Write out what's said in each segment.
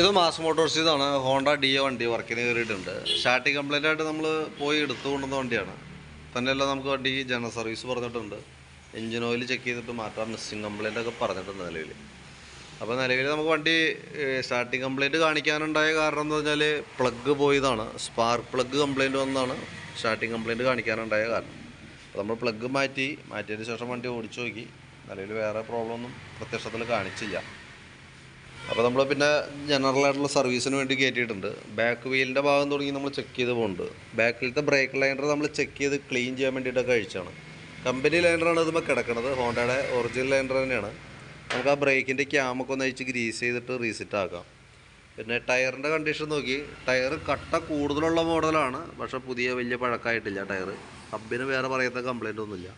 ഇത് Mass Motors ഇതാണ്. Honda Dio വണ്ടി വർക്കിന് കയറിയിട്ടുണ്ട്. സ്റ്റാർട്ടിങ് കംപ്ലൈന്റ് ആയിട്ട് നമ്മൾ പോയി എടുത്തു കൊണ്ടുവന്ന വണ്ടിയാണ്. തന്നെയല്ല നമുക്ക് വണ്ടി ജനറൽ സർവീസ് പറഞ്ഞിട്ടുണ്ട്. എഞ്ചിൻ ഓയിൽ ചെക്ക് ചെയ്തിട്ട് മാറ്റാൻ മിസ്സിങ് കംപ്ലൈന്റ് ഒക്കെ പറഞ്ഞിട്ടുണ്ട് നിലവിൽ അപ്പോൾ നിലവിൽ നമുക്ക് വണ്ടി സ്റ്റാർട്ടിങ് കംപ്ലൈന്റ് കാണിക്കാനുണ്ടായ കാരണം എന്ന് പറഞ്ഞാൽ പ്ലഗ് പോയതാണ്. സ്പാർക്ക് പ്ലഗ് കംപ്ലൈന്റ് വന്നതാണ്. സ്റ്റാർട്ടിങ് കംപ്ലൈന്റ് കാണിക്കാനുണ്ടായ കാരണം. അപ്പോൾ നമ്മൾ പ്ലഗ് മാറ്റി മാറ്റിയതിന് ശേഷം വണ്ടി ഓടിച്ചു നോക്കി. നിലവിൽ വേറെ പ്രോബ്ലം ഒന്നും പ്രത്യക്ഷത്തിൽ കാണിച്ചില്ല. അപ്പോൾ നമ്മൾ പിന്നെ ജനറൽ ആയിട്ടുള്ള സർവീസിന് വേണ്ടി കയറ്റിയിട്ടുണ്ട് ബാക്ക് വീലിന്റെ ഭാഗം തുടങ്ങി നമ്മൾ ചെക്ക് ചെയ്ത് പോകുന്നുണ്ട് ബാക്കിലത്തെ ബ്രേക്ക് ലൈനർ നമ്മൾ ചെക്ക് ചെയ്ത് ക്ലീൻ ചെയ്യാൻ വേണ്ടിയിട്ടൊക്കെ അഴിച്ചാണ് കമ്പനി ലൈനറാണ് ഇതുമ്പോൾ കിടക്കുന്നത് ഹോണ്ടയുടെ ഒറിജിനൽ ലൈനർ തന്നെയാണ്. നമുക്ക് ആ ബ്രേക്കിന്റെ ക്യാമൊക്കെ ഒന്ന് അഴിച്ച് ഗ്രീസ് ചെയ്തിട്ട് റീസെറ്റ് ആക്കാം. പിന്നെ ടയറിന്റെ കണ്ടീഷൻ നോക്കി. ടയർ കട്ട കൂടുതലുള്ള മോഡലാണ് പക്ഷേ പുതിയ വലിയ പഴക്കമായിട്ടില്ല ടയർ ഹബിന് വേറെ പറയത്ത കംപ്ലൈന്റ് ഒന്നുമില്ല.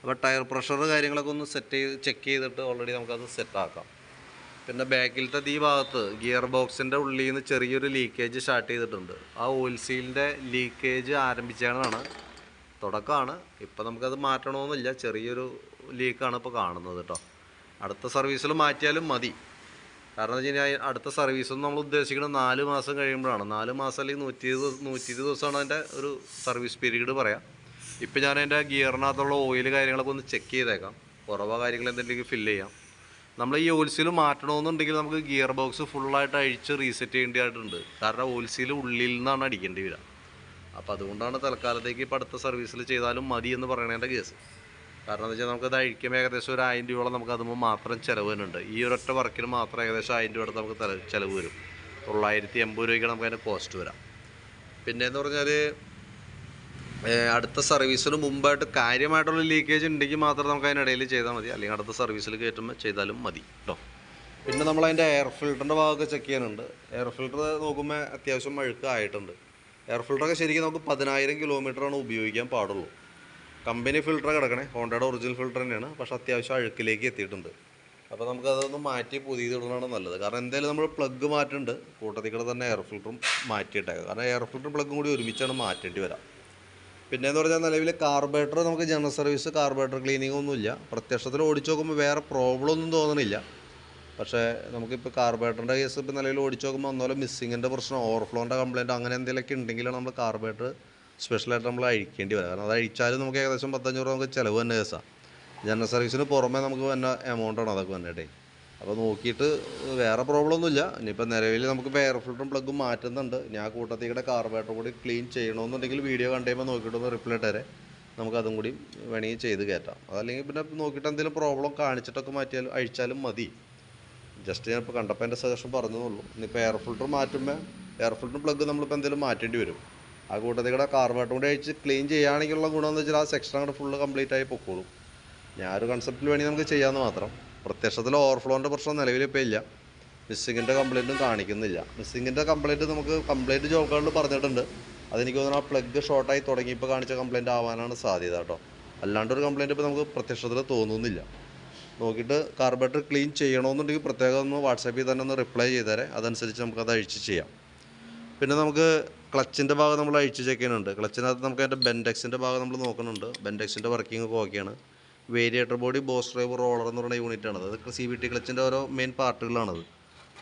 അപ്പോൾ ടയർ പ്രഷർ കാര്യങ്ങളൊക്കെ ഒന്ന് സെറ്റ് ചെയ്ത് ചെക്ക് ചെയ്തിട്ട് ഓൾറെഡി നമുക്കത് സെറ്റ് ആക്കാം. പിന്നെ ബാക്കിലത്തെ ഈ ഭാഗത്ത് ഗിയർ ബോക്സിന്റെ ഉള്ളിൽ നിന്ന് ചെറിയൊരു ലീക്കേജ് സ്റ്റാർട്ട് ചെയ്തിട്ടുണ്ട്. ആ ഓയിൽ സീലിന്റെ ലീക്കേജ് ആരംഭിച്ചാണ് തുടക്കമാണ്. ഇപ്പം നമുക്കത് മാറ്റണമെന്നില്ല. ചെറിയൊരു ലീക്കാണ് ഇപ്പോൾ കാണുന്നത് കേട്ടോ അടുത്ത സർവീസിൽ മാറ്റിയാലും മതി. കാരണം വെച്ച് കഴിഞ്ഞാൽ അടുത്ത സർവീസ് നമ്മൾ ഉദ്ദേശിക്കുന്നത് നാല് മാസം കഴിയുമ്പോഴാണ്. നാല് മാസം അല്ലെങ്കിൽ നൂറ്റി നൂറ്റി ഇരുപത് ദിവസമാണ് അതിന്റെ ഒരു സർവീസ് പീരീഡ് പറയാം. ഇപ്പം ഞാൻ അതിന്റെ ഗിയറിനകത്തുള്ള ഓയിൽ കാര്യങ്ങളൊക്കെ ഒന്ന് ചെക്ക് ചെയ്തേക്കാം. കുറവോ കാര്യങ്ങൾ എന്തെങ്കിലും ഫില്ല് ചെയ്യാം. നമ്മൾ ഈ ഓൽസീൽ മാറ്റണമെന്നുണ്ടെങ്കിൽ നമുക്ക് ഗിയർ ബോക്സ് ഫുള്ളായിട്ട് അഴിച്ച് റീസെറ്റ് ചെയ്യേണ്ടതായിട്ടുണ്ട്. കാരണം ഓൽസീൽ ഉള്ളിൽ നിന്നാണ് അടിക്കേണ്ടി വരിക. അപ്പോൾ അതുകൊണ്ടാണ് തൽക്കാലത്തേക്ക് ഇപ്പോൾ അടുത്ത സർവീസിൽ ചെയ്താലും മതി എന്ന് പറയണതിന്റെ കേസ് കാരണം എന്താ വെച്ചാൽ നമുക്കത് അഴിക്കുമ്പോൾ ഏകദേശം ഒരു ആയിരം രൂപയോളം നമുക്ക് അതുമ്പോൾ മാത്രം ചിലവ് വരുന്നുണ്ട്. ഈ ഒരൊറ്റ വർക്കിന് മാത്രം ഏകദേശം ആയിരം രൂപ അടുത്ത് നമുക്ക് ചിലവ് വരും. തൊള്ളായിരത്തി എൺപത് രൂപയ്ക്ക് നമുക്ക് അതിന്റെ കോസ്റ്റ് വരാം. പിന്നെയെന്ന് പറഞ്ഞാൽ അടുത്ത സർവീസിന് മുമ്പായിട്ട് കാര്യമായിട്ടുള്ള ലീക്കേജ് ഉണ്ടെങ്കിൽ മാത്രം നമുക്ക് അതിനിടയിൽ ചെയ്താൽ മതി. അല്ലെങ്കിൽ അടുത്ത സർവീസിൽ കയറ്റുമ്പോൾ ചെയ്താലും മതി കേട്ടോ പിന്നെ നമ്മൾ അതിന്റെ എയർ ഫിൽറ്ററിന്റെ ഭാഗമൊക്കെ ചെക്ക് ചെയ്യാനുണ്ട്. എയർ ഫിൽറ്റർ നോക്കുമ്പോൾ അത്യാവശ്യം അഴുക്ക് ആയിട്ടുണ്ട് എയർ ഫിൽറ്ററൊക്കെ ശരിക്കും നമുക്ക് പതിനായിരം കിലോമീറ്ററാണ് ഉപയോഗിക്കാൻ പാടുള്ളൂ. കമ്പനി ഫിൽറ്റർ കിടക്കണേ. ഹോണ്ടയുടെ ഒറിജിനൽ ഫിൽറ്റർ തന്നെയാണ്. പക്ഷേ അത്യാവശ്യം അഴുക്കിലേക്ക് എത്തിയിട്ടുണ്ട്. അപ്പോൾ നമുക്ക് അതൊന്ന് മാറ്റി പുതിയതിടുന്നതാണ് നല്ലത്. കാരണം എന്തായാലും നമ്മൾ പ്ലഗ് മാറ്റുന്നുണ്ട് കൂട്ടത്തിൽ കൂടെ തന്നെ എയർ ഫിൽറ്ററും മാറ്റിയിട്ടേക്കാം. കാരണം എയർ ഫിൽറ്ററും പ്ലഗും കൂടി ഒരുമിച്ചാണ് മാറ്റേണ്ടി വരാം. പിന്നെ എന്ന് പറഞ്ഞാൽ നിലവിൽ കാർബറേറ്റർ നമുക്ക് ജനറൽ സർവീസ് കാർബറേറ്റർ ക്ലീനിങ് ഒന്നുമില്ല. പ്രത്യക്ഷത്തിൽ ഓടിച്ചു നോക്കുമ്പോൾ വേറെ പ്രോബ്ലം ഒന്നും തോന്നണില്ല. പക്ഷേ നമുക്കിപ്പോൾ കാർബറേറ്ററിന്റെ കേസ് ഇപ്പോൾ നിലവിൽ ഓടിച്ചു നോക്കുമ്പോൾ ഒന്നുപോലെ മിസ്സിങ്ങിന്റെ പ്രശ്നം ഓവർഫ്ലോന്റെ കംപ്ലയിന്റ് അങ്ങനെ എന്തെങ്കിലുമൊക്കെ ഉണ്ടെങ്കിലാണ് നമ്മൾ കാർബറേറ്റർ സ്പെഷ്യലായിട്ട് നമ്മൾ അഴിക്കേണ്ടി വരിക. കാരണം അത് അഴിച്ചാലും നമുക്ക് ഏകദേശം പത്തഞ്ഞൂറ് നമുക്ക് ചിലവ് തന്നെ കേസാണ് ജനറൽ സർവീസിന് പുറമേ നമുക്ക് വന്ന എമൗണ്ടാണ് അതൊക്കെ വന്നിട്ടേ. അപ്പോൾ നോക്കിയിട്ട് വേറെ പ്രോബ്ലം ഒന്നുമില്ല. ഇനിയിപ്പോൾ നിലവിൽ നമുക്ക് എയർ ഫിൽറ്ററും പ്ലഗും മാറ്റുന്നുണ്ട്. ഞാൻ ആ കൂട്ടത്തിൽ കൂടെ കാർബേറ്റർ കൂടി ക്ലീൻ ചെയ്യണമെന്നുണ്ടെങ്കിൽ വീഡിയോ കണ്ടു കഴിയുമ്പോൾ നോക്കിയിട്ടൊന്ന് റിപ്ലൈ തരെ. നമുക്കതും കൂടി വേണമെങ്കിൽ ചെയ്ത് കയറ്റാം അതല്ലെങ്കിൽ പിന്നെ നോക്കിയിട്ട് എന്തെങ്കിലും പ്രോബ്ലം കാണിച്ചിട്ടൊക്കെ മാറ്റിയാലും അഴിച്ചാലും മതി. ജസ്റ്റ് ഞാനിപ്പോൾ കണ്ടപ്പോൾ എന്റെ സജഷൻ പറഞ്ഞതുള്ളൂ ഇനിയിപ്പോൾ എയർ ഫിൽറ്റർ മാറ്റുമ്പോൾ എയർ ഫിൽറ്റർ പ്ലഗ് നമ്മളിപ്പോൾ എന്തെങ്കിലും മാറ്റേണ്ടി വരും. ആ കൂട്ടത്തിൽ കൂടെ കാർബേറ്റർ കൂടി അഴിച്ച് ക്ലീൻ ചെയ്യുകയാണെങ്കിലുള്ള ഗുണമെന്ന് വെച്ചാൽ ആ സെക്ഷൻ അങ്ങോട്ട് ഫുള്ള് കംപ്ലീറ്റ് ആയി പൊക്കോളും. ഞാൻ ഒരു കൺസെപ്റ്റിൽ വേണമെങ്കിൽ നമുക്ക് ചെയ്യാമെന്ന് മാത്രം. പ്രത്യക്ഷത്തിൽ ഓവർഫ്ലോന്റെ പ്രശ്നം നിലവിൽ ഇപ്പോൾ ഇല്ല. മിസ്സിങ്ങിന്റെ കംപ്ലൈന്റും കാണിക്കുന്നില്ല. മിസ്സിങ്ങിന്റെ കംപ്ലൈന്റ് നമുക്ക് കംപ്ലൈന്റ് ജോബ് കാർഡിൽ പറഞ്ഞിട്ടുണ്ട്. അതെനിക്ക് തോന്നുന്നു ആ പ്ലഗ് ഷോർട്ടായി തുടങ്ങിയപ്പോൾ കാണിച്ച കംപ്ലൈന്റ് ആവാനാണ് സാധ്യത കേട്ടോ. അല്ലാണ്ടൊരു കംപ്ലൈന്റ് ഇപ്പോൾ നമുക്ക് പ്രത്യക്ഷത്തിൽ തോന്നുന്നില്ല. നോക്കിയിട്ട് കാർബറേറ്റർ ക്ലീൻ ചെയ്യണമെന്നുണ്ടെങ്കിൽ പ്രത്യേകം ഒന്ന് വാട്സാപ്പിൽ തന്നെ ഒന്ന് റിപ്ലൈ ചെയ്തേരെ. അതനുസരിച്ച് നമുക്കത് അഴിച്ച് ചെയ്യാം. പിന്നെ നമുക്ക് ക്ലച്ചിന്റെ ഭാഗം നമ്മൾ അഴിച്ച് ചെക്ക് ചെയ്യുന്നുണ്ട്. ക്ലച്ചിനകത്ത് നമുക്ക് അതിന്റെ ബെൻഡെക്സിന്റെ ഭാഗം നമ്മൾ നോക്കുന്നുണ്ട്. ബെൻഡെക്സിന്റെ വർക്കിംഗ് ഒക്കെ ഓക്കെയാണ് variator body boss drive roller എന്ന് പറയുന്ന യൂണിറ്റാണ് അത് സി ബി ടി ക്ലച്ചിന്റെ ഓരോ മെയിൻ പാർട്ടുകളാണത്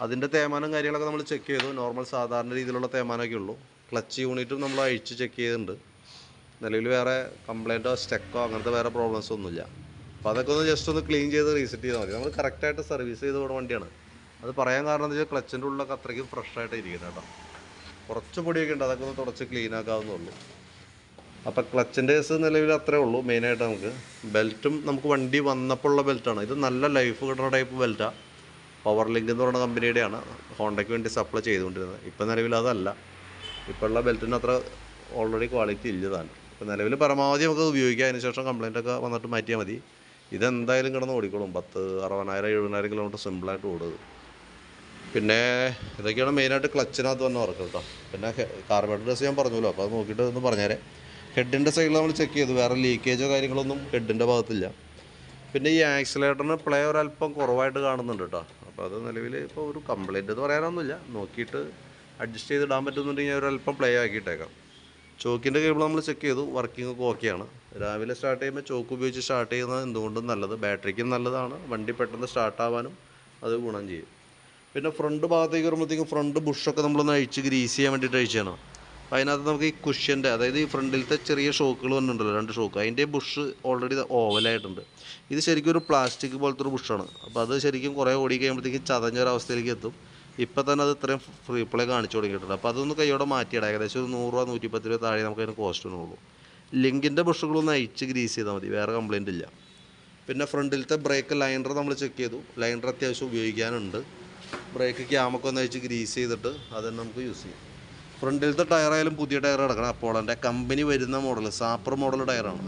അതിന്റെ തേമാനം കാര്യങ്ങളൊക്കെ നമ്മൾ ചെക്ക് ചെയ്തു. നോർമൽ സാധാരണ രീതിയിലുള്ള തേമാനമൊക്കെ ഉള്ളൂ. ക്ലച്ച് യൂണിറ്റും നമ്മൾ അഴിച്ച് ചെക്ക് ചെയ്തിട്ടുണ്ട്. നിലവിൽ വേറെ കംപ്ലൈന്റോ സ്റ്റെക്കോ അങ്ങനത്തെ വേറെ പ്രോബ്ലംസ് ഒന്നുമില്ല. അപ്പോൾ അതൊക്കെ ഒന്ന് ജസ്റ്റ് ഒന്ന് ക്ലീൻ ചെയ്ത് റീസെറ്റ് ചെയ്താൽ മതി. നമ്മൾ കറക്റ്റായിട്ട് സർവീസ് ചെയ്ത് പോകുന്ന വണ്ടിയാണ്. അത് പറയാൻ കാരണം എന്താ വെച്ചാൽ ക്ലച്ചിന്റെ ഉള്ളിലൊക്കെ അത്രയ്ക്കും ഫ്രഷ് ആയിട്ട് ഇരിക്കുന്നത് കേട്ടോ. കുറച്ച് പൊടിയൊക്കെ ഉണ്ട്. അതൊക്കെ ഒന്ന് തുടച്ച് ക്ലീൻ ആക്കാവുന്നുള്ളൂ അപ്പോൾ ക്ലച്ചിന്റെ കേസ് നിലവിൽ അത്രേ ഉള്ളൂ. മെയിനായിട്ട് നമുക്ക് ബെൽറ്റും നമുക്ക് വണ്ടി വന്നപ്പോൾ ഉള്ള ബെൽറ്റാണ്. ഇത് നല്ല ലൈഫ് കിട്ടുന്ന ടൈപ്പ് ബെൽറ്റാണ് പവർ ലിങ്ക് എന്ന് പറയുന്ന കമ്പനിയുടെയാണ് ഹോണ്ടയ്ക്ക് വേണ്ടി സപ്ലൈ ചെയ്തുകൊണ്ടിരുന്നത്. ഇപ്പം നിലവിൽ അതല്ല. ഇപ്പോൾ ഉള്ള ബെൽറ്റിന് അത്ര ഓൾറെഡി ക്വാളിറ്റി ഇല്ലതാണ് ഇപ്പം നിലവിൽ പരമാവധി നമുക്ക് ഉപയോഗിക്കാം. അതിന് ശേഷം ഒക്കെ വന്നിട്ട് മാറ്റിയാൽ മതി. ഇതെന്തായാലും കിടന്ന് ഓടിക്കോളും. പത്ത് അറുപതിനായിരം എഴുപതിനായിരം കിലോമീറ്റർ സിമ്പിളായിട്ട് ഓടുന്നത്. പിന്നെ ഇതൊക്കെയാണ് മെയിനായിട്ട് ക്ലച്ചിനകത്ത് വന്ന വർക്ക് കേട്ടോ പിന്നെ കാർബേറ്റർ ഡ്രസ് ഞാൻ പറഞ്ഞല്ലോ. അപ്പോൾ അത് നോക്കിയിട്ട് ഒന്ന് പറഞ്ഞേരെ. ഹെഡിന്റെ സൈഡിൽ നമ്മൾ ചെക്ക് ചെയ്തു. വേറെ ലീക്കേജോ കാര്യങ്ങളൊന്നും ഹെഡിന്റെ ഭാഗത്തില്ല. പിന്നെ ഈ ആക്സിലേറ്ററിന് പ്ലേ ഒരല്പം കുറവായിട്ട് കാണുന്നുണ്ട് കേട്ടോ അപ്പോൾ അത് നിലവിൽ ഇപ്പോൾ ഒരു കംപ്ലൈന്റ് എന്ന് പറയാനൊന്നുമില്ല. നോക്കിയിട്ട് അഡ്ജസ്റ്റ് ചെയ്ത് ഇടാൻ പറ്റുന്നുണ്ടെങ്കിൽ ഞാൻ ഒരല്പം പ്ലേ ആക്കിയിട്ടേക്കാം. ചോക്കിന്റെ കേബിൾ നമ്മൾ ചെക്ക് ചെയ്തു. വർക്കിംഗ് ഒക്കെ ഓക്കെയാണ് രാവിലെ സ്റ്റാർട്ട് ചെയ്യുമ്പോൾ ചോക്ക് ഉപയോഗിച്ച് സ്റ്റാർട്ട് ചെയ്യുന്നത് എന്തുകൊണ്ടും നല്ലത്. ബാറ്ററിക്കും നല്ലതാണ്. വണ്ടി പെട്ടെന്ന് സ്റ്റാർട്ടാവാനും അത് ഗുണം ചെയ്യും. പിന്നെ ഫ്രണ്ട് ഭാഗത്തേക്ക് വരുമ്പോഴത്തേക്കും ഫ്രണ്ട് ബുഷൊക്കെ നമ്മളൊന്ന് അഴിച്ച് ഗ്രീസ് ചെയ്യാൻ വേണ്ടിയിട്ട് അഴിച്ചാണ് അതിനകത്ത് നമുക്ക് ഈ കുഷ്യന്റെ അതായത് ഈ ഫ്രണ്ടിലത്തെ ചെറിയ ഷോക്കുകൾ വന്നിട്ടുണ്ടല്ലോ രണ്ട് ഷോക്ക്. അതിന്റെ ബുഷ് ഓൾറെഡി ഓവലായിട്ടുണ്ട്. ഇത് ശരിക്കും ഒരു പ്ലാസ്റ്റിക് പോലത്തെ ഒരു ബുഷാണ്. അപ്പോൾ അത് ശരിക്കും കുറേ ഓടി കഴിയുമ്പോഴത്തേക്കും ചതഞ്ഞൊരവസ്ഥയിലേക്ക് എത്തും. ഇപ്പം തന്നെ അത് ഇത്രയും ഫ്രീ പ്ലേ കാണിച്ചു തുടങ്ങിയിട്ടുണ്ട്. അപ്പോൾ അതൊന്ന് കൈയോടെ മാറ്റിയിടാം. ഏകദേശം ഒരു നൂറ് രൂപ നൂറ്റിപ്പത്ത് രൂപ താഴെ നമുക്ക് അതിന് കോസ്റ്റ് വരുന്നുള്ളൂ ലിങ്കിന്റെ ബുഷുകളൊന്ന് അയച്ച് ഗ്രീസ് ചെയ്താൽ മതി. വേറെ കംപ്ലൈന്റ് ഇല്ല. പിന്നെ ഫ്രണ്ടിലത്തെ ബ്രേക്ക് ലൈനർ നമ്മൾ ചെക്ക് ചെയ്തു. ലൈനർ അത്യാവശ്യം ഉപയോഗിക്കാനുണ്ട്. ബ്രേക്ക് ക്യാമൊക്കെ ഒന്ന് അയച്ച് ഗ്രീസ് ചെയ്തിട്ട് അത് തന്നെ നമുക്ക് യൂസ് ചെയ്യാം. ഫ്രണ്ടിലത്തെ ടയറായാലും പുതിയ ടയർ കിടക്കണം. അപ്പോൾ എന്റെ കമ്പനി വരുന്ന മോഡൽ സാപ്പർ മോഡൽ ടയറാണ്.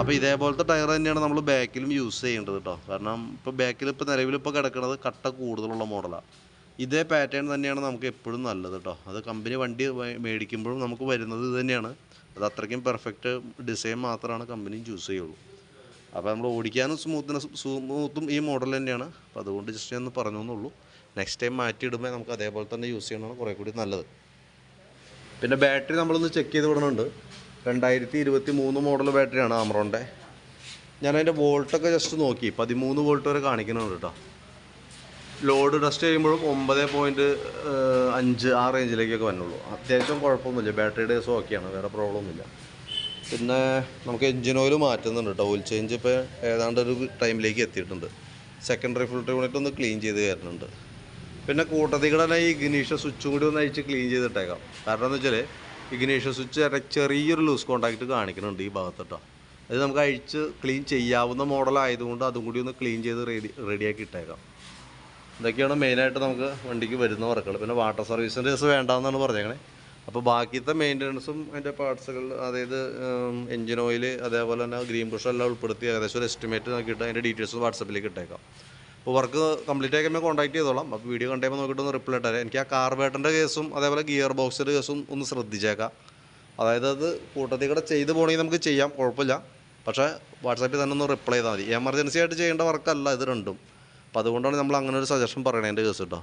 അപ്പോൾ ഇതേപോലത്തെ ടയർ തന്നെയാണ് നമ്മൾ ബാക്കിലും യൂസ് ചെയ്യേണ്ടത് കേട്ടോ കാരണം ഇപ്പോൾ ബാക്കിൽ ഇപ്പോൾ നിലവിലിപ്പോൾ കിടക്കുന്നത് കട്ട കൂടുതലുള്ള മോഡലാണ് ഇതേ പാറ്റേൺ തന്നെയാണ് നമുക്ക് എപ്പോഴും നല്ലത് കേട്ടോ അത് കമ്പനി വണ്ടി മേടിക്കുമ്പോഴും നമുക്ക് വരുന്നത് ഇത് തന്നെയാണ്. അത് അത്രയ്ക്കും പെർഫെക്റ്റ് ഡിസൈൻ മാത്രമാണ് കമ്പനി ചൂസ് ചെയ്യുള്ളൂ. അപ്പോൾ നമ്മൾ ഓടിക്കാനും സ്മൂത്ത്നെസ് സ്മൂത്തും ഈ മോഡൽ തന്നെയാണ്. അപ്പോൾ അതുകൊണ്ട് ജസ്റ്റ് ഒന്ന് പറഞ്ഞു എന്നുള്ളൂ. നെക്സ്റ്റ് ടൈം മാറ്റിയിടുമ്പോൾ നമുക്ക് അതേപോലെ തന്നെ യൂസ് ചെയ്യണമെന്ന് കുറേ കൂടി നല്ലത്. പിന്നെ ബാറ്ററി നമ്മളൊന്ന് ചെക്ക് ചെയ്ത് വിടണുണ്ട്. രണ്ടായിരത്തി ഇരുപത്തി മൂന്ന് മോഡൽ ബാറ്ററിയാണ് ആമറോന്റെ ഞാനതിന്റെ വോൾട്ടൊക്കെ ജസ്റ്റ് നോക്കി. പതിമൂന്ന് വോൾട്ട് വരെ കാണിക്കുന്നുണ്ട് കേട്ടോ. ലോഡ് ടെസ്റ്റ് ചെയ്യുമ്പോഴും ഒമ്പത് പോയിന്റ് അഞ്ച് ആ റേഞ്ചിലേക്കൊക്കെ വന്നുള്ളൂ. അത്യാവശ്യം കുഴപ്പമൊന്നുമില്ല. ബാറ്ററിയുടെ കേസും ഓക്കെയാണ് വേറെ പ്രോബ്ലം ഒന്നുമില്ല. പിന്നെ നമുക്ക് എഞ്ചിൻ ഓയിൽ മാറ്റുന്നുണ്ട് കേട്ടോ ഓയിൽ ചേഞ്ച് ഇപ്പോൾ ഏതാണ്ട് ഒരു ടൈമിലേക്ക് എത്തിയിട്ടുണ്ട് സെക്കൻഡറി ഫിൽറ്റർ യൂണിറ്റ് ഒന്ന് ക്ലീൻ ചെയ്ത് കയറുന്നുണ്ട് പിന്നെ കൂട്ടത്തിൽ കൂടെ ഈ ഇഗ്നീഷ സ്വിച്ചും കൂടി ഒന്ന് അഴിച്ച് ക്ലീൻ ചെയ്തിട്ടേക്കാം. കാരണം എന്ന് വെച്ചാൽ ഇഗ്നീഷ സ്വിച്ച് ചെറിയൊരു ലൂസ് കോണ്ടാക്റ്റ് കാണിക്കുന്നുണ്ട് ഈ ഭാഗത്ത് കേട്ടോ അത് നമുക്ക് അഴിച്ച് ക്ലീൻ ചെയ്യാവുന്ന മോഡലായതുകൊണ്ട് അതും കൂടി ഒന്ന് ക്ലീൻ ചെയ്ത് റെഡി റെഡിയാക്കി ഇട്ടേക്കാം. ഇതൊക്കെയാണ് മെയിനായിട്ട് നമുക്ക് വണ്ടിക്ക് വരുന്ന വർക്കുകൾ പിന്നെ വാട്ടർ സർവീസിന്റെ കേസ് വേണ്ടാന്നാണ് പറഞ്ഞേക്കണേ. അപ്പോൾ ബാക്കിയത്തെ മെയിന്റനൻസും അതിന്റെ പാർട്സുകൾ അതായത് എഞ്ചിൻ ഓയിൽ അതേപോലെ തന്നെ ഗ്രീൻ ബ്രഷ് എല്ലാം ഉൾപ്പെടുത്തി ഏകദേശം ഒരു എസ്റ്റിമേറ്റ് നോക്കിയിട്ട് അതിന്റെ ഡീറ്റെയിൽസ് വാട്സപ്പിലേക്ക് ഇട്ടേക്കാം. അപ്പോൾ വർക്ക് കംപ്ലീറ്റ് ആയി കോൺടാക്ട് ചെയ്തോളാം. അപ്പോൾ വീഡിയോ കണ്ടുമ്പോൾ നോക്കിയിട്ട് ഒന്ന് റിപ്ലൈ ഇട്ടാൽ എനിക്ക് ആ കാർബേറ്ററിന്റെ കേസും അതേപോലെ ഗിയർ ബോക്സിന്റെ കേസും ഒന്ന് ശ്രദ്ധിച്ചേക്കാം. അതായത് അത് കൂട്ടത്തിൽ കൂടെ ചെയ്ത് പോകണമെങ്കിൽ നമുക്ക് ചെയ്യാം കുഴപ്പമില്ല. പക്ഷേ വാട്സാപ്പിൽ തന്നെ ഒന്ന് റിപ്ലൈ ചെയ്താൽ മതി. എമർജൻസി ആയിട്ട് ചെയ്യേണ്ട വർക്കല്ല ഇത് രണ്ടും. അപ്പോൾ അതുകൊണ്ടാണ് നമ്മൾ അങ്ങനെ ഒരു സജഷൻ പറയണേ എന്റെ കേസ് കേട്ടോ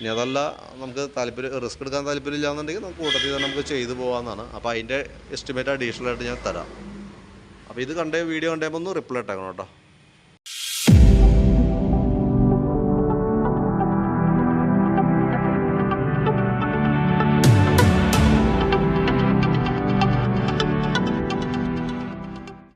ഇനി അതല്ല നമുക്ക് താല്പര്യം റിസ്ക് എടുക്കാൻ താല്പര്യം ഇല്ലാന്നുണ്ടെങ്കിൽ നമുക്ക് കൂട്ടത്തിൽ തന്നെ നമുക്ക് ചെയ്തു പോകാമെന്നാണ് അപ്പോൾ അതിന്റെ എസ്റ്റിമേറ്റ് അഡീഷണൽ ആയിട്ട് ഞാൻ തരാം. അപ്പോൾ ഇത് കണ്ടേ വീഡിയോ കണ്ടേമ്പോൾ ഒന്ന് റിപ്ലൈ ഇട്ടേക്കണം കേട്ടോ.